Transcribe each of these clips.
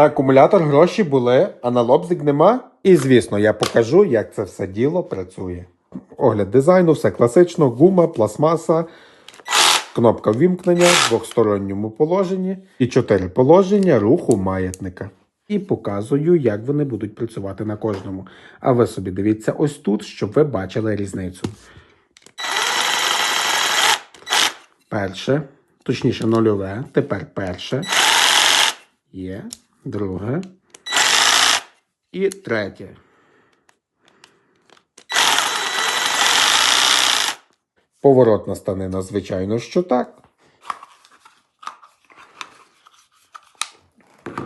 Акумулятор гроші були, а на лобзик нема. І звісно, я покажу, як це все діло працює. Огляд дизайну, все класично, гума, пластмаса, кнопка ввімкнення в двохсторонньому положенні і чотири положення руху маятника. І показую, як вони будуть працювати на кожному. А ви собі дивіться ось тут, щоб ви бачили різницю. Перше, точніше, нульове, тепер перше. Є, друге. І третє. Поворотна станина, звичайно, що так.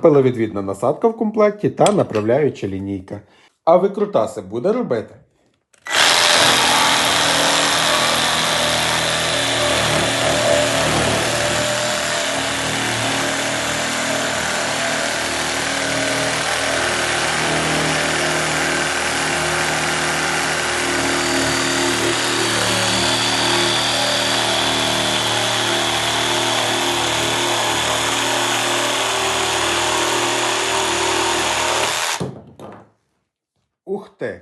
Пиловідвідна насадка в комплекті та направляюча лінійка. А викрутаси буде робити. Ух ти!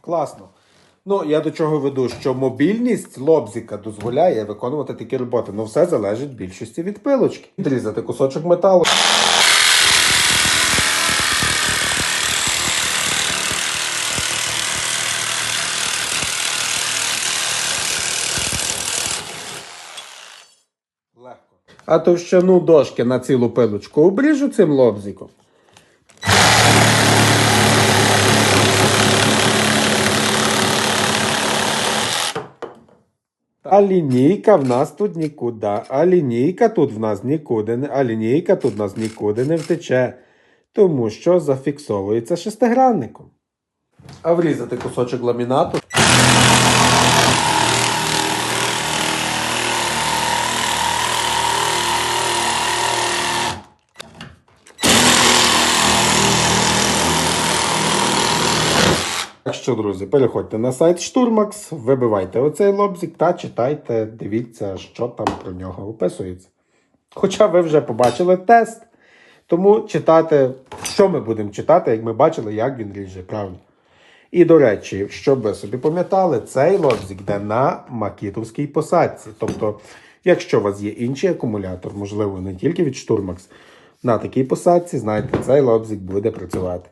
Класно. Ну, я до чого веду, що мобільність лобзика дозволяє виконувати такі роботи. Ну, все залежить більшості від пилочки. Відрізати кусочок металу. Легко. А товщину дошки на цілу пилочку обріжу цим лобзиком. А лінійка в нас тут нікуди. А лінійка тут в нас нікуди. А лінійка тут в нас нікуди не втече. Тому що зафіксовується шестигранником. А врізати кусочок ламінату. Так що, друзі, переходьте на сайт Штурмакс, вибивайте оцей лобзик та читайте, дивіться, що там про нього описується. Хоча ви вже побачили тест, тому читати, що ми будемо читати, як ми бачили, як він ріже, правильно. І до речі, щоб ви собі пам'ятали, цей лобзик йде на макітовській посадці. Тобто, якщо у вас є інший акумулятор, можливо, не тільки від Штурмакс, на такій посадці, знаєте, цей лобзик буде працювати.